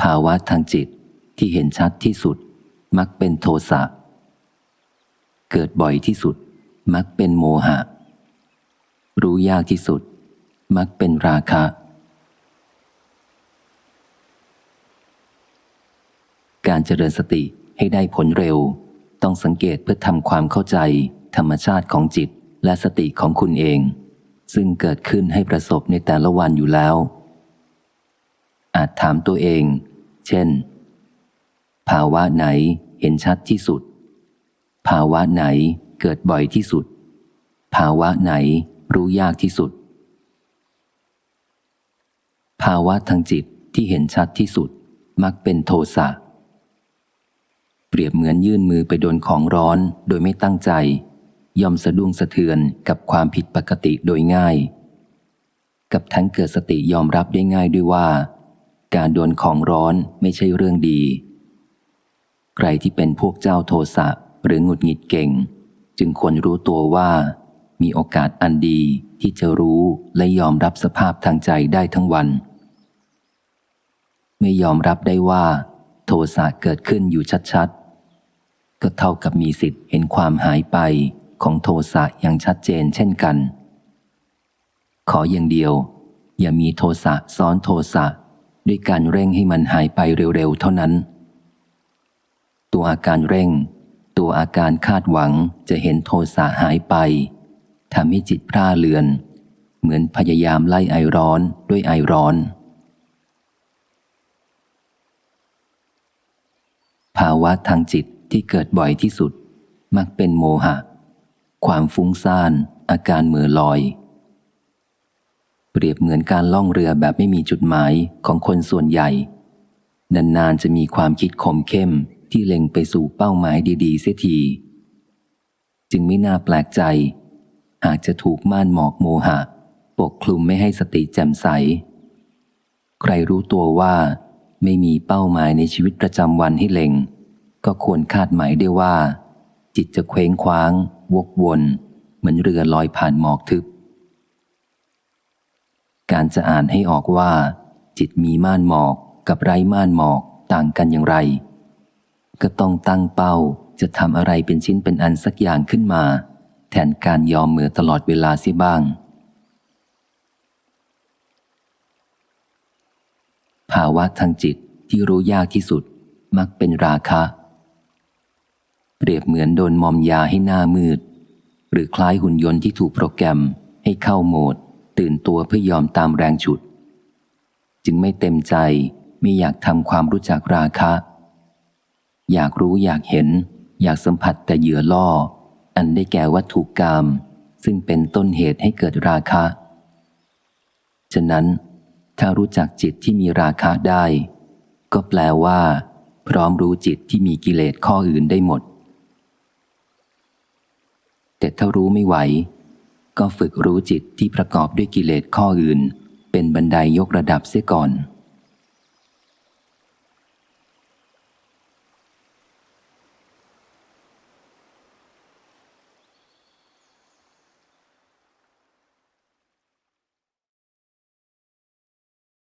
ภาวะทางจิตที่เห็นชัดที่สุด มักเป็นโทสะ เกิดบ่อยที่สุด มักเป็นโมหะ รู้ยากที่สุด มักเป็นราคะ การเจริญสติให้ได้ผลเร็ว ต้องสังเกตเพื่อทำความเข้าใจ ธรรมชาติของจิตและสติของคุณเอง ซึ่งเกิดขึ้นให้ประสบในแต่ละวันอยู่แล้ว อาจถามตัวเอง เช่น ภาวะไหนเห็นชัดที่สุด ภาวะไหนเกิดบ่อยที่สุด ภาวะไหนรู้ยากที่สุด ภาวะทางจิตที่เห็นชัดที่สุดมักเป็นโทสะเปรียบเหมือนยื่นมือไปโดนของร้อนโดยไม่ตั้งใจ ย่อมสะดุ้งสะเทือนกับความผิดปกติโดยง่าย กับทั้งเกิดสติยอมรับได้ง่ายด้วยว่า การโดนของร้อนไม่ใช่เรื่องดี ใครที่เป็นพวกเจ้าโทสะหรือหงุดหงิดเก่ง จึงควรรู้ตัวว่า มีโอกาสอันดีที่จะรู้และยอมรับสภาพทางใจได้ทั้งวัน ไม่ยอมรับได้ว่า โทสะเกิดขึ้นอยู่ชัดๆ ก็เท่ากับมีสิทธิ์เห็นความหายไปของโทสะอย่างชัดเจนเช่นกัน ขออย่างเดียว อย่ามีโทสะซ้อนโทสะ ด้วยการเร่งให้มันหายไปเร็วๆเท่านั้น ตัวอาการเร่ง ตัวอาการคาดหวังจะเห็นโทสะหายไปทำให้จิตพร่าเลือน เหมือนพยายามไล่ไอร้อนด้วยไอร้อน ภาวะทางจิตที่เกิดบ่อยที่สุด มักเป็นโมหะ ความฟุ้งซ่าน อาการมือลอย เปรียบเหมือนการล่องเรือแบบไม่มีจุดหมายของคนส่วนใหญ่ นานๆจะมีความคิดคมเข้มที่เล็งไปสู่เป้าหมายดีๆ เสียที จึงไม่น่าแปลกใจ หากจะถูกม่านหมอกโมหะ ปกคลุมไม่ให้สติแจ่มใส ใครรู้ตัวว่าไม่มีเป้าหมายในชีวิตประจำวันให้เล็ง ก็ควรคาดหมายได้ว่า จิตจะเคว้งคว้าง วกวน เหมือนเรือลอยผ่านหมอกทึบ การจะอ่านให้ออกว่า จิตมีม่านหมอกกับไร้ม่านหมอกต่างกันอย่างไร ก็ต้องตั้งเป้าจะทำอะไรเป็นชิ้นเป็นอันสักอย่างขึ้นมา แทนการยอมมือตลอดเวลาเสียบ้าง ภาวะทางจิตที่รู้ยากที่สุดมักเป็นราคะ เปรียบเหมือนโดนมอมยาให้หน้ามืด หรือคล้ายหุ่นยนต์ที่ถูกโปรแกรมให้เข้าโหมด ตื่นตัวเพื่อยอมตามแรงฉุด จึงไม่เต็มใจไม่อยากทำความรู้จักราคะ อยากรู้อยากเห็น อยากสัมผัสแต่เหยื่อล่อ อันได้แก่วัตถุกรรม ซึ่งเป็นต้นเหตุให้เกิดราคะ ฉะนั้น ถ้ารู้จักจิตที่มีราคะได้ ก็แปลว่า พร้อมรู้จิตที่มีกิเลสข้ออื่นได้หมด แต่ถ้ารู้ไม่ไหว ก็ฝึกรู้จิตที่ประกอบด้วยกิเลสข้ออื่น เป็นบันไดยกระดับเสียก่อน